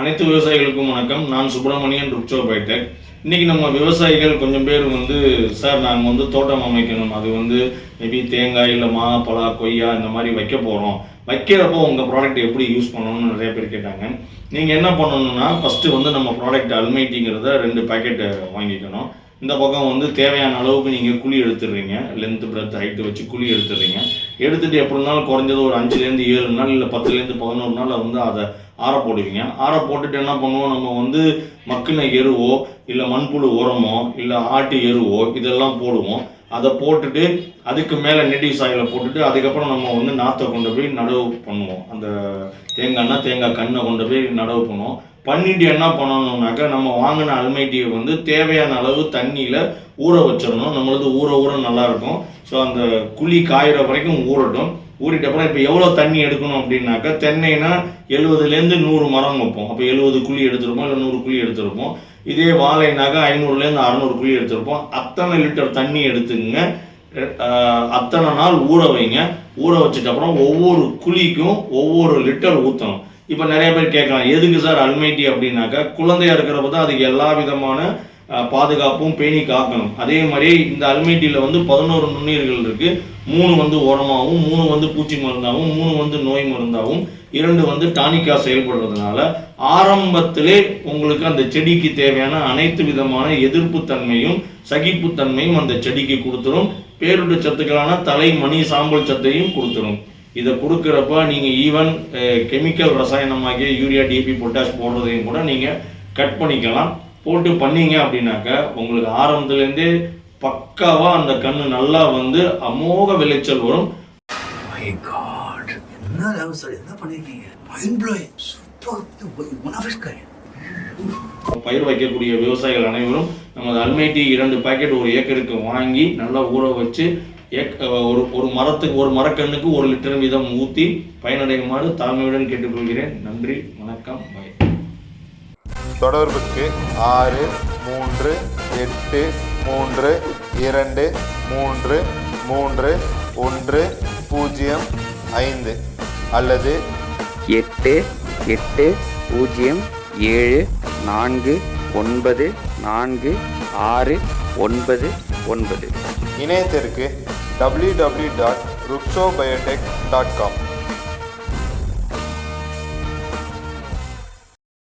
அனைத்து விவசாயிகளுக்கும் வணக்கம். நான் சுப்பிரமணியன் ருக்சோ பைட்டெக் இன்றைக்கி நம்ம விவசாயிகள் கொஞ்சம் பேர் வந்து சார் நாங்கள் வந்து தோட்டம் அமைக்கணும். அது வந்து மேபி தேங்காய் இல்லை மா பலா கொய்யா இந்த மாதிரி வைக்க போகிறோம் வைக்கிறப்போ உங்கள் ப்ராடக்ட் எப்படி யூஸ் பண்ணணும்னு நிறைய பேர் கேட்டாங்க. நீங்கள் என்ன பண்ணணும்னா ஃபஸ்ட்டு வந்து நம்ம ப்ராடக்ட் அல்மைட்டிங்கிறத ரெண்டு பாக்கெட் வாங்கிக்கணும். இந்த பக்கம் வந்து தேவையான அளவுக்கு நீங்கள் குழி எடுத்துடுறீங்க. லென்த் பிரெத் ஹைட்டு வச்சு குழி எடுத்துடுறீங்க. எடுத்துகிட்டு எப்படி இருந்தாலும் குறைஞ்சது ஒரு அஞ்சுலேருந்து ஏழு நாள் இல்லை பத்துலேருந்து பதினோரு நாள் வந்து அதை ஆற போடுவீங்க. ஆற போட்டுட்டு என்ன பண்ணுவோம்? நம்ம வந்து மக்கின எருவோ இல்லை மண்புழு உரமோ இல்லை ஆட்டு எருவோ இதெல்லாம் போடுவோம். அதை போட்டுட்டு அதுக்கு மேலே நெட்டிவ் சாயில போட்டுட்டு அதுக்கப்புறம் நம்ம வந்து நாற்றை கொண்டு போய் நடவு பண்ணுவோம். அந்த தேங்காய்னா தேங்காய் கண்ணை கொண்டு போய் நடவு பண்ணுவோம். பண்ணிட்டு என்ன பண்ணணும்னாக்கா நம்ம வாங்கின அல்மைட்டியை வந்து தேவையான அளவு தண்ணியில் ஊற வச்சிடணும். நம்மளது ஊற ஊற நல்லாயிருக்கும் ஸோ அந்த குழி காயிற வரைக்கும் ஊறட்டும். ஊறிட்ட அப்புறம் இப்போ எவ்வளோ தண்ணி எடுக்கணும் அப்படின்னாக்கா தென்னைனா எழுபதுலேருந்து நூறு மரம் வைப்போம். அப்போ எழுபது குழி எடுத்திருப்போம் இல்லை நூறு குழி எடுத்திருப்போம். இதே வாழைனாக்கா ஐநூறுலேருந்து அறநூறு குழி எடுத்திருப்போம். அத்தனை லிட்டர் தண்ணி எடுத்துங்க அத்தனை நாள் ஊற வைங்க. ஊற வச்சுட்டு அப்புறம் ஒவ்வொரு குழிக்கும் ஒவ்வொரு லிட்டர் ஊற்றணும் இப்போ நிறைய பேர் கேட்கலாம் எதுக்கு சார் அல்மைட்டி அப்படின்னாக்கா குழந்தையாக இருக்கிறப்ப தான் அதுக்கு எல்லா விதமான பாதுகாப்பும் பேணி காக்கணும். அதே மாதிரி இந்த அல்மைட்டியில் வந்து பதினோரு நுண்ணுயிர்கள் இருக்கு. மூணு வந்து உரமாகவும் மூணு வந்து பூச்சி மருந்தாகவும் மூணு வந்து நோய் மருந்தாகவும் இரண்டு வந்து டானிக்காக செயல்படுறதுனால ஆரம்பத்திலே உங்களுக்கு அந்த செடிக்கு தேவையான அனைத்து விதமான எதிர்ப்பு தன்மையும் சகிப்புத்தன்மையும் அந்த செடிக்கு கொடுத்துரும். பேருட சத்துக்களான தலை மணி சாம்பல் சத்தையும் கொடுத்துரும். இதை கொடுக்குறப்ப நீங்கள் ஈவன் கெமிக்கல் ரசாயனமாகிய யூரியா டிபி பொட்டாஷ் போடுறதையும் கூட நீங்கள் கட் பண்ணிக்கலாம். போட்டு பண்ணீங்க அப்படின்னாக்க உங்களுக்கு ஆரம்பத்துலேருந்தே பக்காவா அந்த கண்ணு நல்லா வந்து அமோக விளைச்சல் வரும். என்ன லெவல் சார் என்ன பண்ணிருக்கீங்க? Mind blowing super one of is கை பயிர் வைக்கக்கூடிய விவசாயிகள் அனைவரும் நமது அல்மைட்டி இரண்டு பாக்கெட் ஒரு ஏக்கருக்கு வாங்கி நல்லா ஊற வச்சு ஒரு ஒரு மரத்துக்கு ஒரு மரக்கண்ணுக்கு ஒரு லிட்டர் வீதம் ஊற்றி பயனடையுமாறு தாழ்மையுடன் கேட்டுக்கொள்கிறேன். நன்றி வணக்கம் பாய் தொடர்புக்கு ஆறு மூன்று எட்டு மூன்று இரண்டு மூன்று மூன்று ஒன்று பூஜ்ஜியம் ஐந்து அல்லது எட்டு எட்டு பூஜ்ஜியம் ஏழு நான்கு ஒன்பது நான்கு ஆறு ஒன்பது ஒன்பது. இணையத்திற்கு www.ruxobiotech.com டாட் டாட் காம்